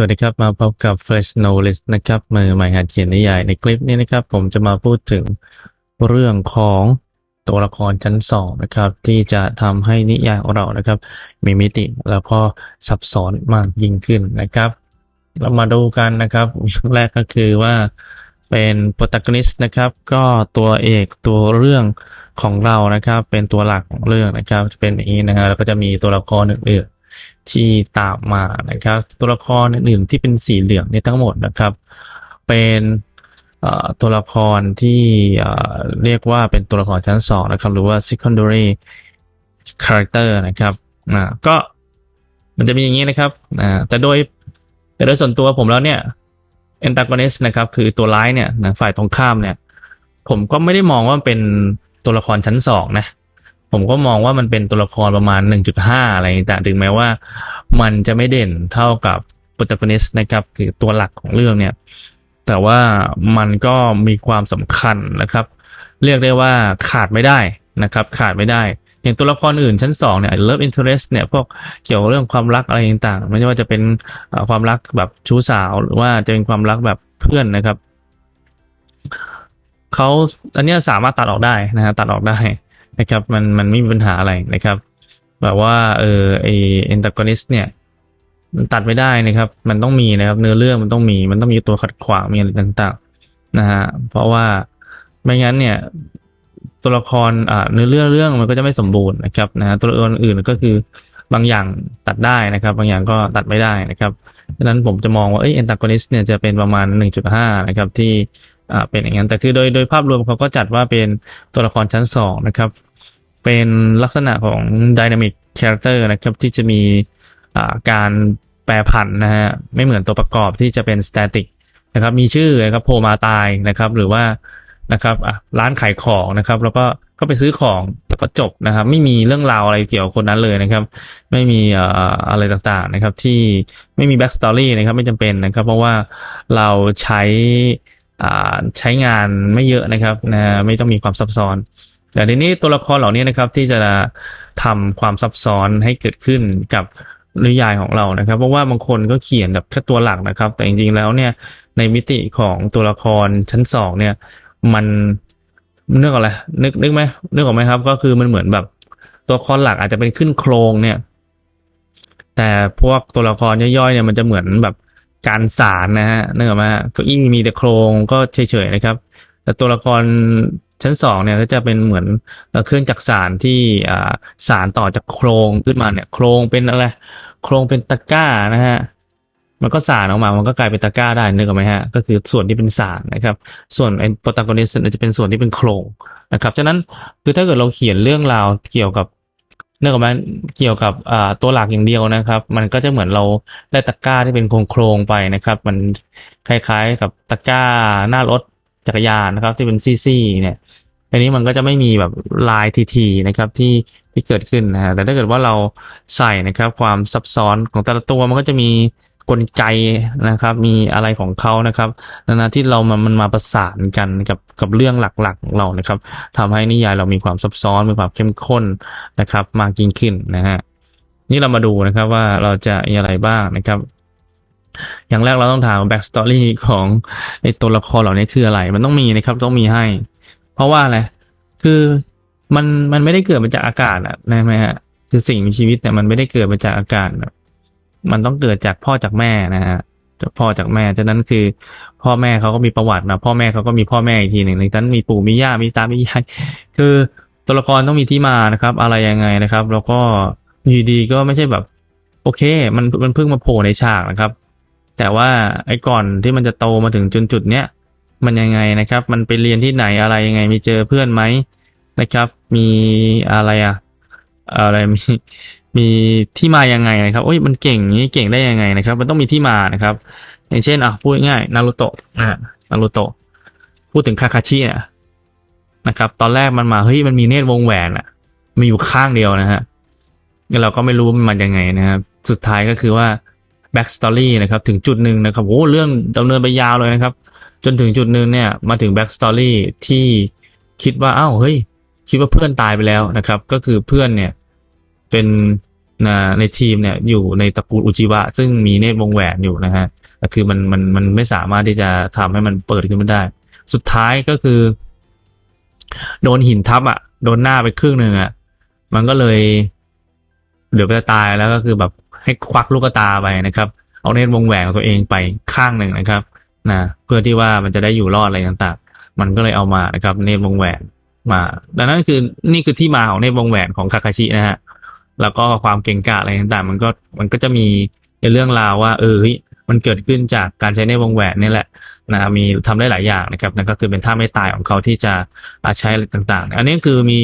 สวัสดีครับ มาพบกับ Fresh Knowledge นะครับมือใหม่หัดเขียนนิยายในคลิปนี้นะครับ ผมจะมาพูดถึงเรื่องของตัวละครชั้นสองนะครับ ที่จะทำให้นิยายของเรานะครับ มีมิติแล้วก็ซับซ้อนมากยิ่งขึ้นนะครับ เรามาดูกันนะครับแรกก็คือว่าเป็น protagonist นะครับ ก็ตัวเอกตัวเรื่องของเรานะครับ เป็นตัวหลักของเรื่องนะครับจะเป็นอย่างนี้นะฮะแล้วก็จะมีตัวละครอื่นๆ ที่ตามมานะครับ ตัวละครอื่นๆที่เป็นสีเหลืองนี่ทั้งหมดนะครับ เป็นตัวละครที่เรียกว่าเป็นตัวละครชั้นสองนะครับ หรือว่า secondary character นะครับก็มันจะมีอย่างนี้นะครับแต่โดยแต่โดยส่วนตัวผมแล้วเนี่ย antagonist นะครับ คือตัวร้ายเนี่ยนะฝ่ายตรงข้ามเนี่ย ผมก็ไม่ได้มองว่าเป็นตัวละครชั้นสองนะ ผมก็มองว่ามันเป็นตัวละครประมาณ 1.5 อะไรต่างถึงแม้ว่ามันจะไม่เด่นเท่ากับ protagonist นะครับคือตัวหลักของเรื่องเนี่ย แต่ว่ามันก็มีความสำคัญนะครับ เรียกได้ว่าขาดไม่ได้นะครับ ขาดไม่ได้ อย่างตัวละครอื่นชั้นสองเนี่ย love interest เนี่ยพวกเกี่ยวกับเรื่องความรักอะไรต่างๆ ไม่ว่าจะเป็นความรักแบบชู้สาวหรือว่าจะเป็นความรักแบบเพื่อนนะครับเขาอันนี้สามารถตัดออกได้นะฮะตัดออกได้ นะครับ มันมันไม่มีปัญหาอะไรนะครับ แบบว่าเออไอ antagonist เนี่ยมันตัดไม่ได้นะครับ มันต้องมีนะครับ เนื้อเรื่องมันต้องมี มันต้องมีตัวขัดขวางมีอะไรต่างๆนะฮะเพราะว่าไม่งั้นเนี่ยตัวละครอ่าเนื้อเรื่องเรื่องมันก็จะไม่สมบูรณ์นะครับนะฮะตัวละครอื่นก็คือบางอย่างตัดได้นะครับ บางอย่างก็ตัดไม่ได้นะครับดังนั้นผมจะมองว่าเอ้ย antagonist เนี่ยจะเป็นประมาณ 1.5 นะครับ ที่ อ่าเป็นอย่างนั้นแต่คือโดยโดยภาพรวมเขาก็จัดว่าเป็นตัวละครชั้นสองนะครับ เป็นลักษณะของ dynamic character นะครับที่จะมีอ่าการแปรผันนะฮะไม่เหมือนตัวประกอบที่จะเป็น static นะครับมีชื่อนะครับโผล่มาตายนะครับหรือว่านะครับร้านขายของนะครับ แล้วก็ก็ไปซื้อของแล้วก็จบนะครับ ไม่มีเรื่องราวอะไรเกี่ยวกับคนนั้นเลยนะครับ ไม่มีอ่ออะไรต่างๆนะครับที่ไม่มี back story นะครับไม่จำเป็นนะครับ เพราะว่าเราใช้ ใช้งานไม่เยอะนะครับนะไม่ต้องมีความซับซ้อน แต่ทีนี้ตัวละครเหล่านี้นะครับที่จะทำความซับซ้อนให้เกิดขึ้นกับนิยายของเรานะครับ เพราะว่าบางคนก็เขียนแบบแค่ตัวหลักนะครับ แต่จริงๆแล้วเนี่ยในมิติของตัวละครชั้นสองเนี่ย มันนึกอะไรนึกนึกไหมนึกออกไหมครับ ก็คือมันเหมือนแบบตัวละครหลักอาจจะเป็นขึ้นโครงเนี่ย แต่พวกตัวละครย่อยๆเนี่ยมันจะเหมือนแบบ การสารนะฮะนึกออกมฮะเก็ยิ่งมีแต่โครงก็เฉยๆนะครับ แต่ตัวละครชั้นสองเนี่ยก็จะเป็นเหมือนเครื่องจักรสารที่สารต่อจากโครงขึ้นมาเนี่ย โครงเป็นอะไรโครงเป็นตะกร้านะฮะมันก็สารออกมา มันก็กลายเป็นตะกร้าได้นึกออกไหมฮะ ก็คือส่วนที่เป็นสารนะครับ ส่วนโปรตากอนิสต์จะเป็นส่วนที่เป็นโครงนะครับ ฉะนั้นคือถ้าเกิดเราเขียนเรื่องราวเกี่ยวกับ เนื่องจากมันเกี่ยวกับตัวหลักอย่างเดียวนะครับ มันก็จะเหมือนเราได้ตะกร้าที่เป็นโครงโครงๆไปนะครับ มันคล้ายๆกับตะกร้าหน้ารถจักรยานนะครับ ที่เป็นซี่ๆเนี่ยอันนี้มันก็จะไม่มีแบบลายทีๆนะครับที่ที่เกิดขึ้นนะฮะแต่ถ้าเกิดว่าเราใส่นะครับ ความซับซ้อนของแต่ละตัวมันก็จะมี กลไกนะครับ มีอะไรของเขานะครับนานาที่เรามันมันมาประสานกันกับกับเรื่องหลักๆของเรานะครับทำให้นิยายเรามีความซับซ้อนมีความเข้มข้นนะครับ มากยิ่งขึ้นนะฮะนี่เรามาดูนะครับว่าเราจะมีอะไรบ้างนะครับอย่างแรกเราต้องถาม back story ของไอตัวละครเหล่านี้คืออะไร มันต้องมีนะครับต้องมีให้ เพราะว่าอะไรคือมันมันไม่ได้เกิดมาจากอากาศอะนะไหมฮะคือสิ่งมีชีวิตเนี่ยมันไม่ได้เกิดมาจากอากาศอะ มันต้องเกิดจากพ่อจากแม่นะฮะจากพ่อจากแม่ฉะนั้นคือ พ่อแม่เขาก็มีประวัตินะพ่อแม่เขาก็มีพ่อแม่อีกทีหนึ่งในนั้นมีปู่มีย่ามีตามียายคือตัวละครต้องมีที่มานะครับ อะไรยังไงนะครับ แล้วก็อยู่ดีก็ไม่ใช่แบบ โอเค มันมันเพิ่งมาโผล่ในฉากนะครับ แต่ว่าไอ้ก่อนที่มันจะโตมาถึงจุดจุดเนี้ยมันยังไงนะครับ มันไปเรียนที่ไหนอะไรยังไง มีเจอเพื่อนไหมนะครับ มีอะไรอะอะไรมี มีที่มายังไงนะครับโอ้ยมันเก่งอย่างนี้เก่งได้ยังไงนะครับ มันต้องมีที่มานะครับ อย่างเช่นอะพูดง่ายนารูโตะอะนารูโตะพูดถึงคาคาชิเนี่ยนะครับ ตอนแรกมันมาเฮ้ยมันมีเนตรวงแหวนอะมีอยู่ข้างเดียวนะฮะงั้นเราก็ไม่รู้ว่ามันยังไงนะครับสุดท้ายก็คือว่า back story นะครับ ถึงจุดหนึ่งนะครับโอ้เรื่องดำเนินไปยาวเลยนะครับ จนถึงจุดหนึ่งเนี่ย มาถึง back story ที่คิดว่าอ้าวเฮ้ย คิดว่าเพื่อนตายไปแล้วนะครับ ก็คือเพื่อนเนี่ย เป็น นะในทีมเนี่ยอยู่ในตระกูลอุจิวะ ซึ่งมีเนตรวงแหวนอยู่นะฮะแต่คือมันมันมันไม่สามารถที่จะทำให้มันเปิดขึ้นมาได้ สุดท้ายก็คือ โดนหินทับอะ โดนหน้าไปครึ่งหนึ่งอะ มันก็เลยเดี๋ยวจะตายแล้วก็คือแบบให้ควักลูกตาไปนะครับ เอาเนตรวงแหวนของตัวเองไปข้างหนึ่งนะครับนะเพื่อที่ว่ามันจะได้อยู่รอดอะไรต่างๆ มันก็เลยเอามานะครับ เนตรวงแหวนมา ดังนั้นคือนี่คือที่มาของเนตรวงแหวนของคาคาชินะฮะ แล้วก็ความเก่งกาจอะไรต่างๆ มันก็มันก็จะมีในเรื่องราวว่า เออฮ้ยมันเกิดขึ้นจากการใช้เนวงแหวนนี่แหละนะมีทำได้หลายอย่างนะครับนั่นก็คือเป็นท่าไม่ตายของเขาที่จะใช้อะไรต่าง ๆ อันนี้คือมี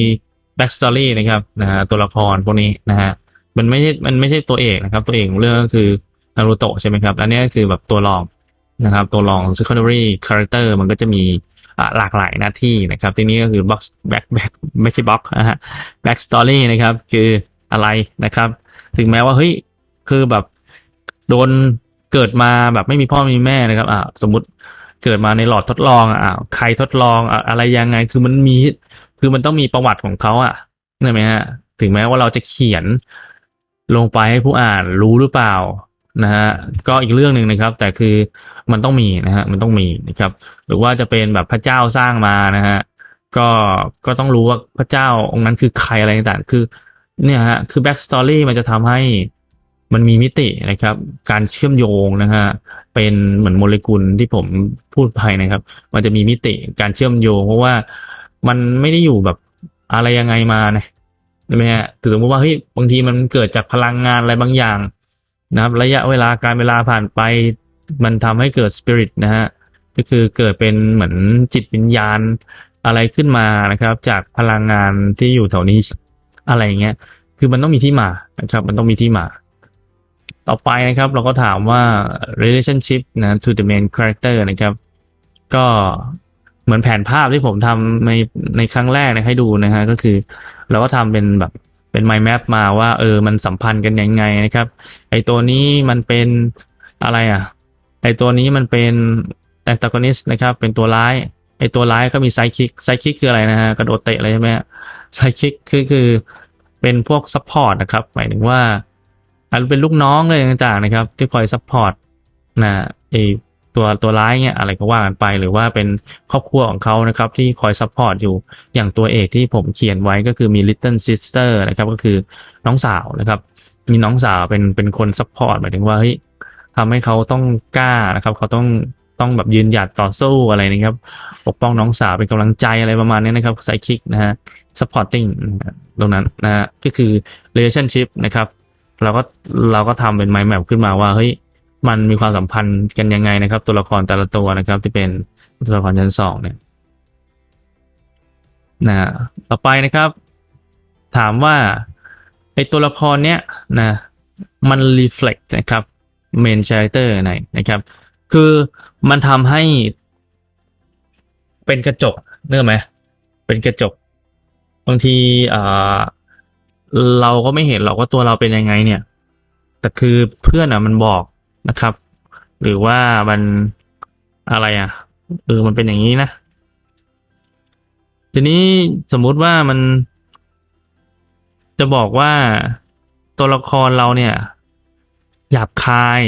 แบ็กสตอรี่นะครับนะฮะตัวละครพวกนี้นะฮะมันไม่ใช่มันไม่ใช่ตัวเอกนะครับ ตัวเอกของเรื่องก็คือนารูโตะใช่ไหมครับ อันนี้คือแบบตัวรองนะครับตัวรอง secondary character มันก็จะมีหลากหลายหน้าที่นะครับ ที่นี้ก็คือ box back back ไม่ใช่ box นะฮะ back story นะครับ คือ อะไรนะครับ ถึงแม้ว่าเฮ้ยคือแบบโดนเกิดมาแบบไม่มีพ่อไม่มีแม่นะครับอ่าสมมติเกิดมาในหลอดทดลองอะอ่าใครทดลองอะอะไรยังไงคือมันมีคือมันต้องมีประวัติของเขาอะใช่ไหมฮะถึงแม้ว่าเราจะเขียนลงไปให้ผู้อ่านรู้หรือเปล่านะฮะก็อีกเรื่องหนึ่งนะครับ แต่คือมันต้องมีนะฮะมันต้องมีนะครับ หรือว่าจะเป็นแบบพระเจ้าสร้างมานะฮะก็ก็ต้องรู้ว่าพระเจ้าองค์นั้นคือใครอะไรต่างๆคือ เนี่ยฮะคือแบ็กสตอรี่มันจะทำให้มันมีมิตินะครับ การเชื่อมโยงนะฮะเป็นเหมือนโมเลกุลที่ผมพูดไปนะครับ มันจะมีมิติการเชื่อมโยง เพราะว่ามันไม่ได้อยู่แบบอะไรยังไงมานะใช่ไหมฮะคือสมมติว่าเฮ้ยบางทีมันเกิดจากพลังงานอะไรบางอย่างนะครับ ระยะเวลาการเวลาผ่านไป มันทำให้เกิดสปิริตนะฮะก็คือเกิดเป็นเหมือนจิตวิญญาณอะไรขึ้นมานะครับ จากพลังงานที่อยู่แถวนี้ อะไรเงี้ย คือมันต้องมีที่มานะครับ มันต้องมีที่มา ต่อไปนะครับ เราก็ถามว่า relationship นะ to the main character นะครับ ก็เหมือนแผนภาพที่ผมทำในในครั้งแรกนะให้ดูนะฮะก็คือ เราก็ทำเป็นแบบเป็น mind map มาว่า เออมันสัมพันธ์กันยังไงนะครับ ไอตัวนี้มันเป็นอะไรอะ ไอตัวนี้มันเป็น antagonist นะครับ เป็นตัวร้ายไอตัวร้ายก็มีไซคิกไซคิกคืออะไรนะฮะกระโดดเตะอะไรใช่ไหม ไซคิกคือคือเป็นพวกซัพพอร์ตนะครับ หมายถึงว่าอาจจะเป็นลูกน้องอะไรต่างๆนะครับ ที่คอยซัพพอร์ตนะไอตัวตัวร้ายเนี่ยอะไรก็ว่ากันไปหรือว่าเป็นครอบครัวของเขานะครับ ที่คอยซัพพอร์ตอยู่อย่างตัวเอกที่ผมเขียนไว้ก็คือมี little sister นะครับ ก็คือน้องสาวนะครับ มีน้องสาวเป็นเป็นคนซัพพอร์ตหมายถึงว่าเฮ้ยทำให้เขาต้องกล้านะครับ เขาต้อง ต้องแบบยืนหยัดต่อสู้อะไรนะครับ ปกป้องน้องสาวเป็นกำลังใจอะไรประมาณนี้นะครับไซคิกนะฮะ supporting ตรงนั้นนะฮะก็คือ relationship นะครับ เราก็เราก็ทำเป็น mind map ขึ้นมาว่าเฮ้ยมันมีความสัมพันธ์กันยังไงนะครับ ตัวละครแต่ละตัวนะครับ ที่เป็นตัวละครชั้นสองเนี่ยนะต่อไปนะครับ ถามว่าไอตัวละครเนี้ยนะมัน reflect นะครับ main character ไหนนะครับ คือ มันทำให้ เป็นกระจกเนื้อไหมเป็นกระจก บางทีอ่าเราก็ไม่เห็นหรอกว่าตัวเราเป็นยังไงเนี่ย แต่คือเพื่อนอะมันบอกนะครับ หรือว่ามันอะไรอะเออมันเป็นอย่างนี้นะทีนี้สมมุติว่ามัน จะบอกว่าตัวละครเราเนี่ย หยาบคาย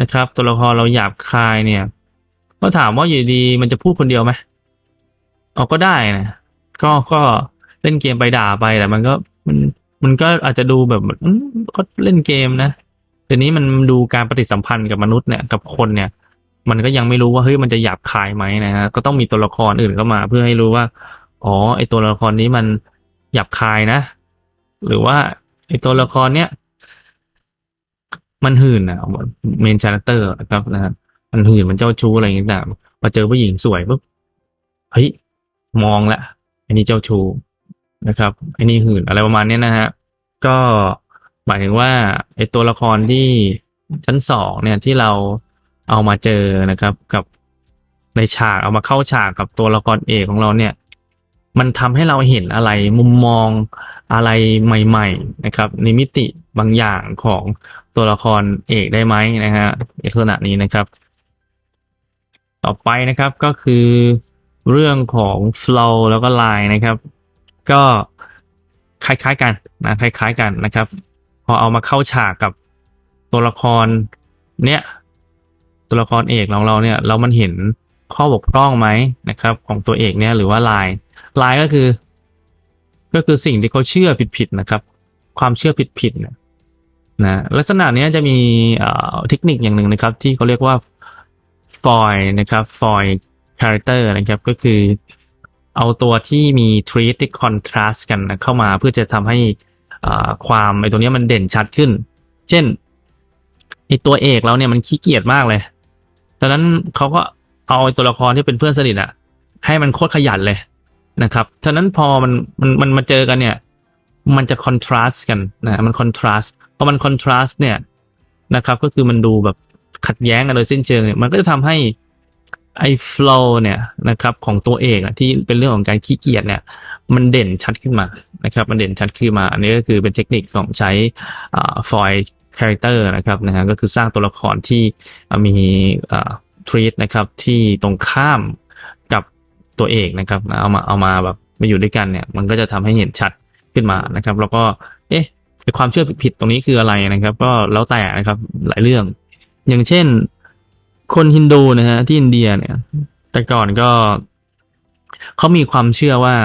นะครับ ตัวละครเราหยาบคายเนี่ยก็ถามว่าอยู่ดีมันจะพูดคนเดียวไหมเอาก็ได้นะก็ก็เล่นเกมไปด่าไปแต่มันก็มันมันก็อาจจะดูแบบก็เล่นเกมนะทีนี้มันดูการปฏิสัมพันธ์กับมนุษย์เนี่ยกับคนเนี่ย มันก็ยังไม่รู้ว่าเฮ้ยมันจะหยาบคายไหมนะฮะก็ต้องมีตัวละครอื่นเข้ามา เพื่อให้รู้ว่าอ๋อไอตัวละครนี้มันหยาบคายนะ หรือว่าไอตัวละครเนี้ย มันหื่นนะเมนชาร์เตอร์นะครับนะฮะมันหื่นมันเจ้าชู้อะไรอย่างเงี้ยมาเจอผู้หญิงสวยปุ๊บเฮ้ยมองละอันนี้เจ้าชู้นะครับอันนี้หื่นอะไรประมาณเนี้ยนะฮะก็หมายถึงว่าไอตัวละครที่ชั้นสองเนี่ยที่เราเอามาเจอนะครับ กับในฉากเอามาเข้าฉากกับตัวละครเอกของเราเนี่ย มันทำให้เราเห็นอะไรมุมมองอะไรใหม่ ๆ นะครับในมิติ บางอย่างของตัวละครเอกได้ไหมนะฮะลักษณะนี้นะครับ ต่อไปนะครับก็คือเรื่องของ flow แล้วก็ line นะครับ ก็คล้ายๆกันนะคล้าย ๆกันนะครับ พอเอามาเข้าฉากกับตัวละครเนี่ยตัวละครเอกของเราเนี่ยแล้วมันเห็นข้อบกพร่องไหมนะครับ ของตัวเอกเนี่ยหรือว่าลายลายก็คือ ก็คือสิ่งที่เขาเชื่อผิดๆนะครับ ความเชื่อผิดๆนะ นะลักษณะนี้จะมีเทคนิคอย่างหนึ่งนะครับ ที่เขาเรียกว่า foil นะครับ foil character นะครับก็คือเอาตัวที่มี trait ที่ contrast กันนะเข้ามาเพื่อจะทำให้ความไอตัวเนี้ยมันเด่นชัดขึ้น เช่นไอตัวเอกเราเนี่ยมันขี้เกียจมากเลยดังนั้นเขาก็เอาตัวละครที่เป็นเพื่อนสนิทอะให้มันโคตรขยันเลยนะครับฉะนั้นพอมันมันมันมาเจอกันเนี่ย มันจะคอนทราสต์กันนะมันคอนทราสต์พอมันคอนทราสต์เนี่ยนะครับก็คือมันดูแบบขัดแย้งกันโดยสิ้นเชิงเนี่ยมันก็จะทำให้ไอ้ flow เนี่ยนะครับของตัวเอกอะที่เป็นเรื่องของการขี้เกียจเนี่ย มันเด่นชัดขึ้นมานะครับมันเด่นชัดขึ้นมา อันนี้ก็คือเป็นเทคนิคของใช้ฟอ่า foil character นะครับนะฮะก็คือสร้างตัวละครที่มีอ่า treat นะครับที่ตรงข้ามกับตัวเอกนะครับเอามาเอามาแบบมาอยู่ด้วยกันเนี่ย มันก็จะทำให้เห็นชัด ขึ้นมานะครับ แล้วก็เอ๊ะความเชื่อผิดตรงนี้คืออะไรนะครับ ก็แล้วแต่นะครับหลายเรื่อง อย่างเช่น คนฮินดูนะฮะที่อินเดียเนี่ย แต่ก่อนก็เขามีความเชื่อว่า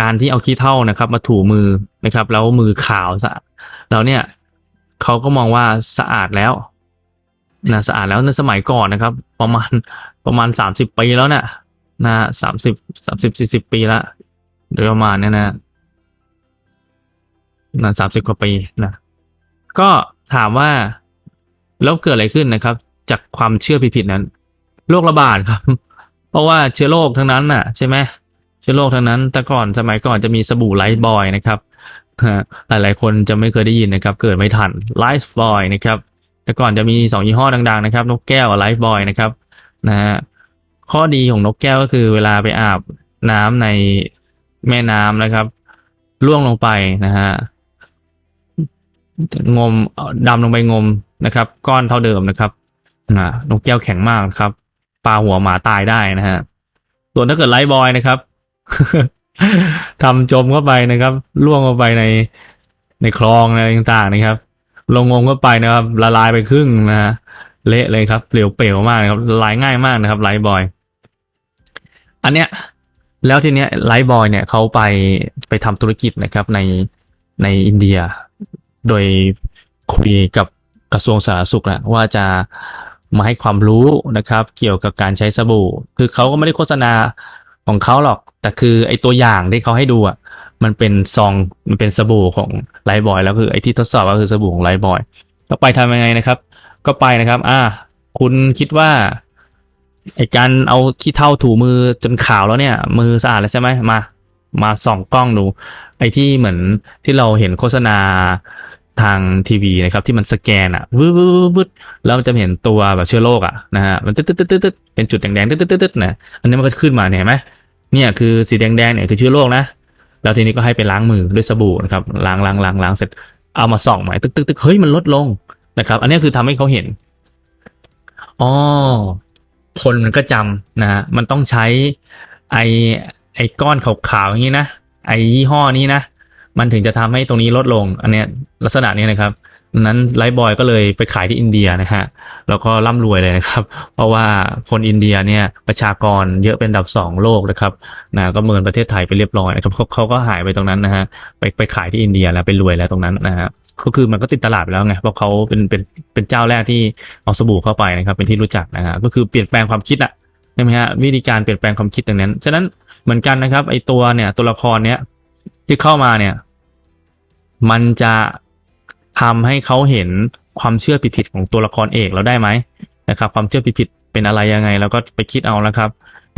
การที่เอาขี้เถ้านะครับ มาถูมือนะครับ แล้วมือขาวสะอาดแล้วเนี่ยเขาก็มองว่าสะอาดแล้วนะสะอาดแล้วในสมัยก่อนนะครับ ประมาณประมาณสามสิบปีแล้วเนี่ยนะสามสิบสามสิบสี่สิบปีละ โดยประมาณเนี่ยนะนะสามสิบกว่าปีนะ ก็ถามว่า แล้วเกิดอะไรขึ้นนะครับ จากความเชื่อผิดๆนั้น โรคระบาดครับ เพราะว่าเชื้อโรคทั้งนั้นน่ะ ใช่ไหมเชื้อโรคทั้งนั้น แต่ก่อนสมัยก่อนจะมีสบู่ไลฟ์บอยนะครับหลายๆคนจะไม่เคยได้ยินนะครับ เกิดไม่ทันไลฟ์บอยนะครับ แต่ก่อนจะมีสองยี่ห้อดัง ๆ นะครับ นกแก้วไลฟ์บอยนะครับ นะฮะข้อดีของนกแก้วก็คือเวลาไปอาบน้ำใน แม่น้ำนะครับ ล่วงลงไปนะฮะงมดำลงไปงมนะครับ ก้อนเท่าเดิมนะครับอ่านกแก้วแข็งมากครับปลาหัวหมาตายได้นะฮะส่วนถ้าเกิดไลฟ์บอยนะครับทำจมเข้าไปนะครับ ล่วงเข้าไปในในคลองอะไรต่างๆนะครับ ลงงมเข้าไปนะครับ ละลายไปครึ่งนะฮะเละเลยครับเปลวเปลวมากนะครับละลายง่ายมากนะครับไลฟ์บอย อันเนี้ย แล้วทีเนี้ยไลฟ์บอยเนี่ยเขาไปไปทำธุรกิจนะครับในในอินเดีย โดยคุยกับกระทรวงสาธารณสุขนะว่าจะมาให้ความรู้นะครับ เกี่ยวกับการใช้สบู่ คือเขาก็ไม่ได้โฆษณาของเขาหรอก แต่คือไอตัวอย่างที่เขาให้ดูอะมันเป็นซองมันเป็นสบู่ของไลฟ์บอยแล้วคือไอที่ทดสอบก็คือสบู่ของไลฟ์บอยก็ไปทำยังไงนะครับ ก็ไปนะครับ อ่า คุณคิดว่า ไอการเอาขี้เท่าถูมือจนขาวแล้วเนี่ย มือสะอาดแล้วใช่ไหมมา มาส่องกล้องดูไอที่เหมือนที่เราเห็นโฆษณาทางทีวีนะครับ ที่มันสแกนอะวืดวืดวืดวืดแล้วมันจะเห็นตัวแบบเชื้อโรคอะนะฮะมันตึ๊ดตึ๊ดตึ๊ดตึ๊ดเป็นจุดแดงๆตึ๊ดตึ๊ดตึ๊ดตึ๊ดนะอันนี้มันก็ขึ้นมาเนี่ยเห็นไหมเนี่ยคือสีแดงๆเนี่ยคือเชื้อโรคนะแล้วทีนี้ก็ให้ไปล้างมือด้วยสบู่นะครับล้างล้างล้างล้างเสร็จเอามาส่องใหม่ตึ๊กตึ๊กตึ๊กเฮ้ยมันลดลงนะครับ อันนี้คือทำให้เขาเห็นอ๋อ คนมันก็จำนะฮะมันต้องใช้ไอไอก้อนขาวๆอย่างนี้นะไอยี่ห้อนี้นะ มันถึงจะทำให้ตรงนี้ลดลง อันเนี้ยลักษณะนี้นะครับ นั้นไลฟ์บอยก็เลยไปขายที่อินเดียนะฮะ แล้วก็ร่ำรวยเลยนะครับ เพราะว่าคนอินเดียเนี่ยประชากรเยอะเป็นดับสองโลกนะครับนะก็เมินประเทศไทยไปเรียบร้อยนะครับเขาเขาก็หายไปตรงนั้นนะฮะ ไปไปขายที่อินเดียแล้วไปรวยแล้วตรงนั้นนะฮะ ก็คือมันก็ติดตลาดไปแล้วไงเพราะเขาเป็นเป็นเป็นเจ้าแรกที่เอาสบู่เข้าไปนะครับ เป็นที่รู้จักนะฮะก็คือเปลี่ยนแปลงความคิดอะใช่ไหมฮะวิธีการเปลี่ยนแปลงความคิดตรงนั้น ฉะนั้นเหมือนกันนะครับ ไอตัวเนี่ยตัวละครเนี้ยที่เข้ามาเนี่ย มันจะทำให้เขาเห็นความเชื่อผิดๆของตัวละครเอกเราได้ไหมนะครับ ความเชื่อผิดๆเป็นอะไรยังไง แล้วก็ไปคิดเอานะครับ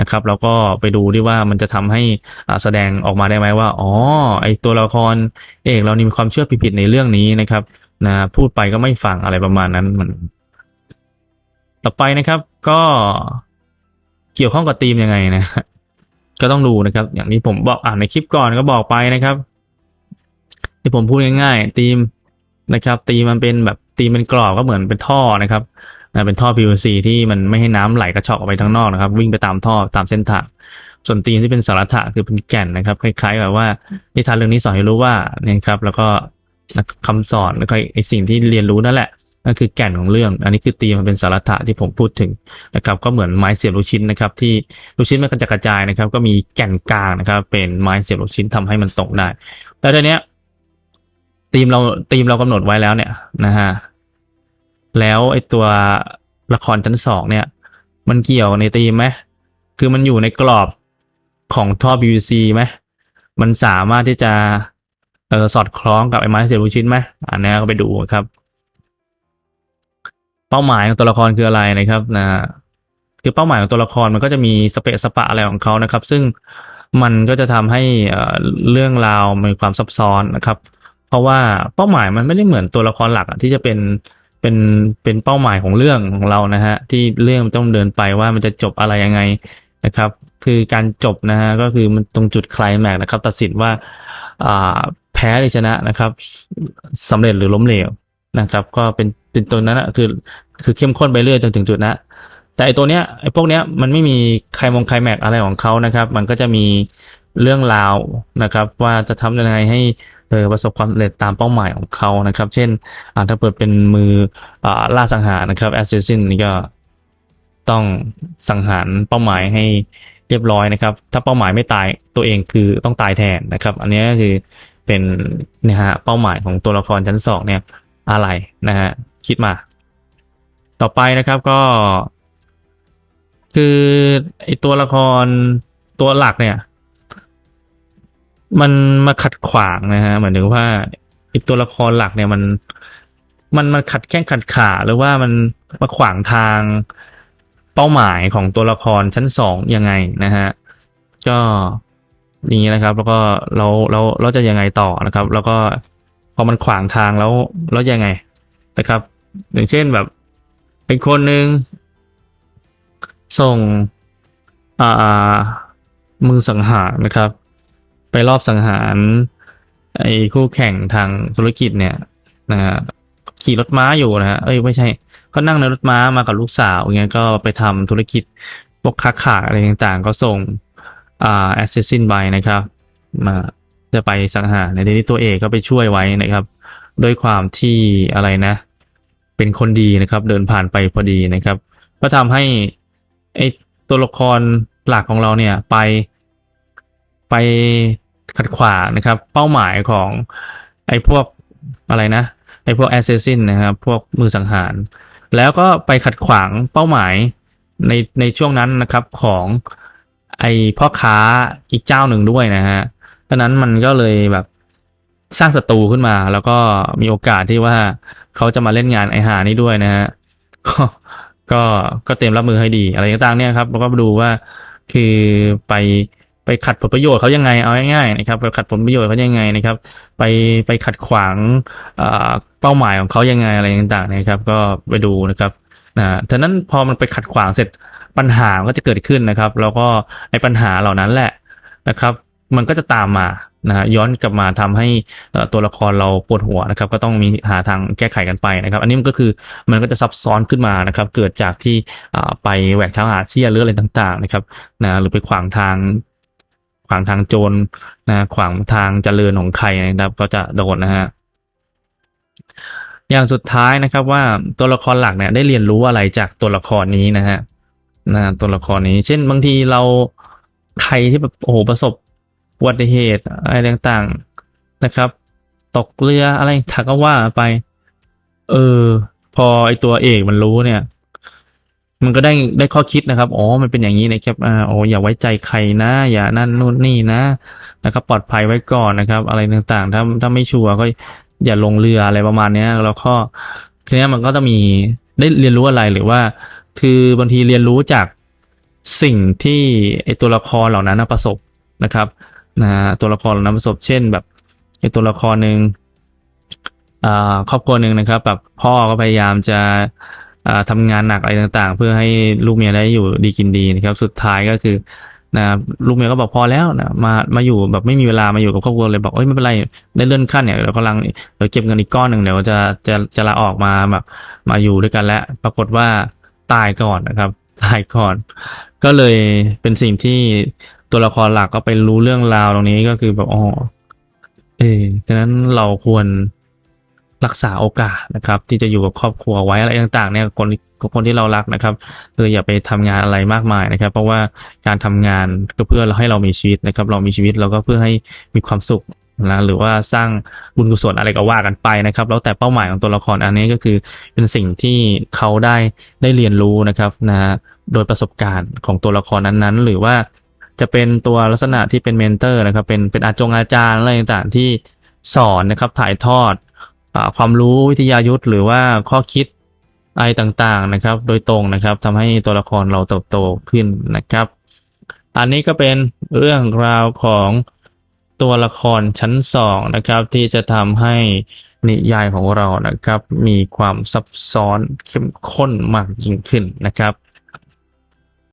นะครับแล้วก็ไปดูดิว่ามันจะทำให้อ่าแสดงออกมาได้ไหมว่าอ๋อไอตัวละครเอกเรานี่มีความเชื่อผิดๆในเรื่องนี้นะครับนะพูดไปก็ไม่ฟังอะไรประมาณนั้นมัน ต่อไปนะครับ ก็เกี่ยวข้องกับธีมยังไงนะก็ต้องดูนะครับ อย่างที่ผมบอกอ่านในคลิปก่อนก็บอกไปนะครับ ที่ผมพูดง่ายๆธีมนะครับธีมมันเป็นแบบธีมเป็นกรอบก็เหมือนเป็นท่อนะครับ นะเป็นท่อ PVC ที่มันไม่ให้น้ำไหลกระชอกออกไปข้างนอกนะครับ วิ่งไปตามท่อตามเส้นทางส่วนธีมที่เป็นสาระคือเป็นแก่นนะครับ คล้ายๆแบบว่านิทานเรื่องนี้สอนให้รู้ว่าเนี่ยครับ แล้วก็นะคำสอนแล้วก็ไอสิ่งที่เรียนรู้นั่นแหละนั่นคือแก่นของเรื่อง อันนี้คือตีมันเป็นสาระที่ผมพูดถึงนะครับ ก็เหมือนไม้เสียบลูกชิ้นนะครับ ที่ลูกชิ้นมันกระจัดกระจายนะครับ ก็มีแก่นกลางนะครับ เป็นไม้เสียบลูกชิ้นทำให้มันตกได้ แล้วทีเนี้ยทีมเราทีมเรากำหนดไว้แล้วเนี่ยนะฮะ แล้วไอตัวละครชั้นสองเนี่ย มันเกี่ยวในธีมไหมคือมันอยู่ในกรอบของท่อ PVC ไหมมันสามารถที่จะเออสอดคล้องกับไอ้ไม้เสียบลูกชิ้นไหมอันนี้ก็ไปดูครับ เป้าหมายของตัวละครคืออะไรนะครับนะคือเป้าหมายของตัวละครมันก็จะมีสเปะสปะอะไรของเขานะครับ ซึ่งมันก็จะทำให้เรื่องราวมีความซับซ้อนนะครับ เพราะว่าเป้าหมายมันไม่ได้เหมือนตัวละครหลักที่จะเป็น เป็นเป็นเป้าหมายของเรื่องของเรานะฮะที่เรื่องมันต้องเดินไปว่ามันจะจบอะไรยังไงนะครับ คือการจบนะฮะก็คือมันตรงจุดไคลแม็กนะครับ ตัดสินว่าอ่าแพ้หรือชนะนะครับสำเร็จหรือล้มเหลวนะครับ ก็เป็นเป็นตัวนั้นนะคือคือเข้มข้นไปเรื่อยจนถึงจุดนั้นแต่ไอตัวเนี้ยไอพวกเนี้ยมันไม่มีใครมงใครแม็กอะไรของเขานะครับ มันก็จะมีเรื่องราวนะครับ ว่าจะทำยังไงให้ เออประสบความสำเร็จตามเป้าหมายของเขานะครับ เช่นอ่าถ้าเปิดเป็นมืออ่าล่าสังหารนะครับแอสเซซินนี่ก็ต้องสังหารเป้าหมายให้เรียบร้อยนะครับ ถ้าเป้าหมายไม่ตายตัวเองคือต้องตายแทนนะครับ อันนี้ก็คือเป็นเนี่ยฮะเป้าหมายของตัวละครชั้นสองเนี่ยอะไรนะฮะคิดมา ต่อไปนะครับก็ คือไอตัวละครตัวหลักเนี่ย มันมาขัดขวางนะฮะเหมือนถึงว่าตัวละครหลักเนี่ยมันมันมาขัดแข้งขัดขาหรือว่ามันมาขวางทางเป้าหมายของตัวละครชั้นสองยังไงนะฮะก็นี้นะครับ แล้วก็เราเราเราจะยังไงต่อนะครับ แล้วก็พอมันขวางทางแล้วแล้วยังไงนะครับ อย่างเช่นแบบ เป็นคนหนึ่งส่งอ่ามือสังหารนะครับ ไปรอบสังหารไอ้คู่แข่งทางธุรกิจเนี่ยนะฮะขี่รถม้าอยู่นะฮะเอ้ยไม่ใช่ก็นั่งในรถม้ามากับลูกสาวอย่างเงี้ยก็ไปทำธุรกิจพวกค้าขายอะไรต่างๆ ก็ส่งอ่าแอสเซสซินไปนะครับมาจะไปสังหารในทีนี้ตัวเอกก็ไปช่วยไว้นะครับ ด้วยความที่อะไรนะ เป็นคนดีนะครับ เดินผ่านไปพอดีนะครับ ก็ทำให้ไอตัวละครหลักของเราเนี่ยไปไป ขัดขวางนะครับ เป้าหมายของไอ้พวกอะไรนะไอ้พวกแอสเซสซินนะครับพวกมือสังหาร แล้วก็ไปขัดขวางเป้าหมายในในช่วงนั้นนะครับของไอ้พ่อค้าอีกเจ้าหนึ่งด้วยนะฮะเพราะนั้นมันก็เลยแบบสร้างศัตรูขึ้นมา แล้วก็มีโอกาสที่ว่าเขาจะมาเล่นงานไอหานี้ด้วยนะฮะก็ก็เตรียมรับมือให้ดี อะไรต่างๆเนี่ยครับแล้วก็ดูว่าคือไป ไปขัดผลประโยชน์เขายังไงเอาง่ายๆนะครับไปขัดผลประโยชน์เขายังไงนะครับ ไปไปขัดขวางเป้าหมายของเขายังไงอะไรต่างๆนะครับ ก็ไปดูนะครับนะฉะนั้นพอมันไปขัดขวางเสร็จปัญหาก็จะเกิดขึ้นนะครับ แล้วก็ไอ้ปัญหาเหล่านั้นแหละนะครับ มันก็จะตามมานะฮะย้อนกลับมาทำให้ตัวละครเราปวดหัวนะครับ ก็ต้องมีหาทางแก้ไขกันไปนะครับ อันนี้มันก็คือมันก็จะซับซ้อนขึ้นมานะครับ เกิดจากที่ไปแหวกทางอาเซียนหรืออะไรต่างๆนะครับนะหรือไปขวางทาง ขวางทางโจรนะขวางทางเจริญของใครนะครับ ก็จะโดนนะฮะอย่างสุดท้ายนะครับว่าตัวละครหลักเนี่ยได้เรียนรู้อะไรจากตัวละครนี้นะฮะนะตัวละครนี้ เช่นบางทีเราใครที่แบบโอ้โหประสบอุบัติเหตุอะไรต่างๆนะครับ ตกเรืออะไรถักก็ว่าไป เออ พอไอตัวเอกมันรู้เนี่ย มันก็ได้ได้ข้อคิดนะครับ อ๋อ มันเป็นอย่างนี้นะครับอ่าโอ้อย่าไว้ใจใครนะ อย่านั่นนู่นนี่นะ นะครับ ปลอดภัยไว้ก่อนนะครับ อะไรต่างๆ ถ้าถ้าไม่ชัวร์ก็อย่าลงเรืออะไรประมาณเนี้ย แล้วก็ทีนี้มันก็จะมีได้เรียนรู้อะไรหรือว่า คือบางทีเรียนรู้จากสิ่งที่ไอตัวละครเหล่านั้นประสบนะครับนะตัวละครเหล่านั้นประสบ เช่นแบบไอตัวละครหนึ่งอ่าครอบครัวหนึ่งนะครับ แบบพ่อก็พยายามจะ อ่าทำงานหนักอะไรต่างๆ เพื่อให้ลูกเมียได้อยู่ดีกินดีนะครับ สุดท้ายก็คือนะลูกเมียก็บอกพอแล้วนะมามาอยู่แบบไม่มีเวลามาอยู่กับครอบครัวเลยบอกเอ้ยไม่เป็นไรได้เลื่อนขั้นเนี่ยเรากำลังเดี๋ยวเก็บเงินอีกก้อนหนึ่งเดี๋ยวจะจะจะลาออกมาแบบมาอยู่ด้วยกันแล้วปรากฏว่าตายก่อนนะครับ ตายก่อน ก็เลยเป็นสิ่งที่ตัวละครหลักก็ไปรู้เรื่องราวตรงนี้ก็คือแบบอ๋อเออฉะนั้นเราควร รักษาโอกาสนะครับ ที่จะอยู่กับครอบครัวไว้อะไรต่างๆเนี่ยคนคนที่เรารักนะครับคืออย่าไปทำงานอะไรมากมายนะครับ เพราะว่าการทำงานก็เพื่อเราให้เรามีชีวิตนะครับ เรามีชีวิตเราก็เพื่อให้มีความสุขนะหรือว่าสร้างบุญกุศลอะไรก็ว่ากันไปนะครับ แล้วแต่เป้าหมายของตัวละครอันนี้ก็คือเป็นสิ่งที่เขาได้ได้เรียนรู้นะครับนะโดยประสบการณ์ของตัวละครนั้นๆ หรือว่าจะเป็นตัวลักษณะที่เป็นเมนเตอร์นะครับ เป็นเป็นอาจงอาจารย์อะไรต่างๆที่สอนนะครับถ่ายทอด ความรู้วิทยายุทธหรือว่าข้อคิดอะไรต่างๆนะครับ โดยตรงนะครับทำให้ตัวละครเราเติบโตขึ้นนะครับ อันนี้ก็เป็นเรื่องราวของตัวละครชั้นสองนะครับ ที่จะทำให้นิยายของเรานะครับ มีความซับซ้อนเข้มข้นมากยิ่งขึ้นนะครับ